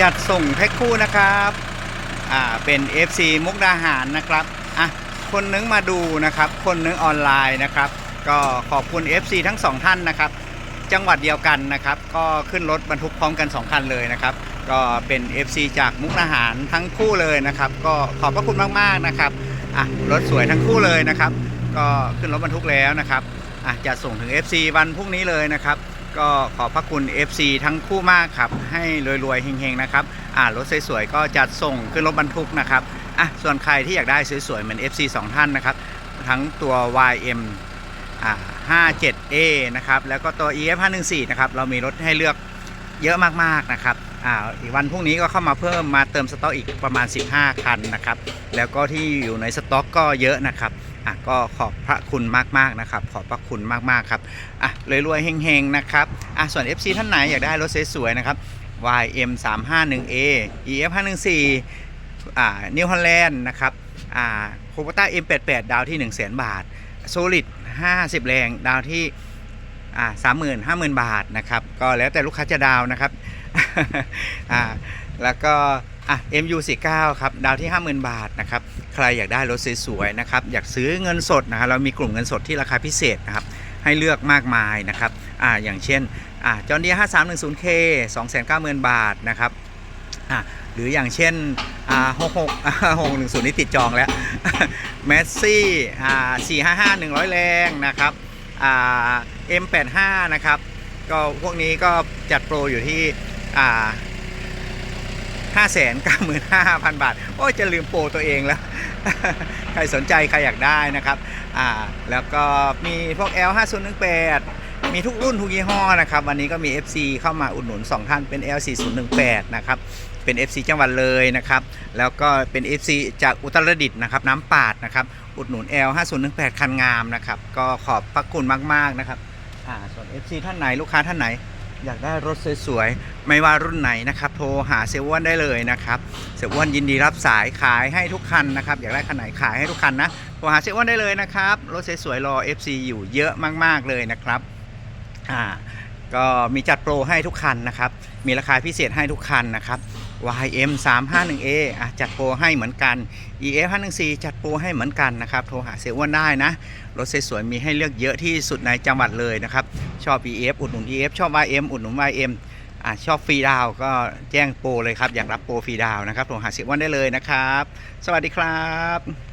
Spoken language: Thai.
จัดส่งแพ็คคู่นะครับ อ่า เป็น FC มุกดาหารนะครับ อะ คนนึงมาดูนะครับ คนนึงออนไลน์นะครับ ก็ขอบคุณ FC ทั้งสองท่านนะครับ จังหวัดเดียวกันนะครับ ก็ขึ้นรถบรรทุกพร้อมกัน 2 คันเลยนะครับ ก็เป็น FC จากมุกดาหารทั้งคู่เลยนะครับ ก็ขอบพระคุณมากๆนะครับ อะ รถสวยทั้งคู่เลยนะครับ ก็ขึ้นรถบรรทุกแล้วนะครับ อะจะส่งถึง FC วันพรุ่งนี้เลยนะครับ ก็ขอพระคุณ FC ทั้งคู่มากครับ ให้รวยๆเฮงๆนะครับอ่ารถสวยๆก็จัดส่งขึ้นรถบรรทุกนะครับอะส่วนใครที่อยากได้สวยๆเหมือน FC 2 ท่านนะครับ ทั้งตัว YM อ่า 57A นะครับ แล้วก็ตัว EF 514นะครับ เรามีรถให้เลือกเยอะมากๆนะครับอ่าอีกวันพรุ่งนี้ก็เข้ามาเพิ่มมาเติมสต็อกอีกประมาณ 15 คันนะครับ แล้วก็ที่อยู่ในสต็อกก็เยอะนะครับ อะก็ขอบพระคุณมากๆนะครับ ขอบพระคุณมากๆครับอะรวยๆเฮงๆนะครับอะส่วน FC ท่านไหนอยากได้รถสวยๆนะครับ YM 351A EF 514 อ่า New Holland นะครับอ่า Kubota M88 ดาวที่ 1 0 0 0 0 0 บาท Solid 50 แรงดาวที่อ่าสามหมื่นห้าหมื่นบาทนะครับ ก็แล้วแต่ลูกค้าจะดาวนะครับ อ่าแล้วก็อะ MU49 ครับดาวที่ 50,000 บาทนะครับใครอยากได้รถสวยๆนะครับอยากซื้อเงินสดนะครับเรามีกลุ่มเงินสดที่ราคาพิเศษนะครับให้เลือกมากมายนะครับอ่าอย่างเช่นอ่าจอห์นเดีย 5310K 290,000 บาทนะครับอ่าหรืออย่างเช่นอ่า66อ่า610 นี่ติดจองแล้วแมสซี่อ่า455 100 แรงนะครับอ่า M85 นะครับก็พวกนี้ก็จัดโปรอยู่ที่ อ่า595,000บาท โอ้ยจะลืมโปรตัวเองแล้ว ใครสนใจ ใครอยากได้นะครับ อ่า แล้วก็มีพวก L5018 มีทุกรุ่นทุกยี่ห้อนะครับ วันนี้ก็มี FC เข้ามาอุดหนุน 2 ท่านเป็น L4018 นะครับ เป็น FC จังหวัดเลยนะครับ แล้วก็เป็น FC จากอุตรดิตถ์นะครับ น้ำปาดนะครับ อุดหนุน L5018 คันงามนะครับ ก็ขอบพระคุณมาก ๆ นะครับ อ่า ส่วน FC ท่านไหน ลูกค้าท่านไหน อยากได้รถสวยๆ ไม่ว่ารุ่นไหนนะครับ โทรหาเซววนได้เลยนะครับเซววนยินดีรับสายขายให้ทุกคันนะครับ อยากได้คันไหนขายให้ทุกคันนะ โทรหาเซววนได้เลยนะครับ รถสวยๆรอ FC อยู่เยอะมากๆเลยนะครับ อ่า ก็มีจัดโปรให้ทุกคันนะครับ มีราคาพิเศษให้ทุกคันนะครับ YM 351A อะจัดโปรให้เหมือนกัน EF 514จัดโปรให้เหมือนกันนะครับ โทรหาเซลวนได้นะ รถสวยๆมีให้เลือกเยอะที่สุดในจังหวัดเลยนะครับ ชอบ EF อุดหนุน EF ชอบ YM อุดหนุน YM อะชอบฟรีดาวก็แจ้งโปรเลยครับ อยากรับโปรฟรีดาวนะครับ โทรหาเซลวนได้เลยนะครับ สวัสดีครับ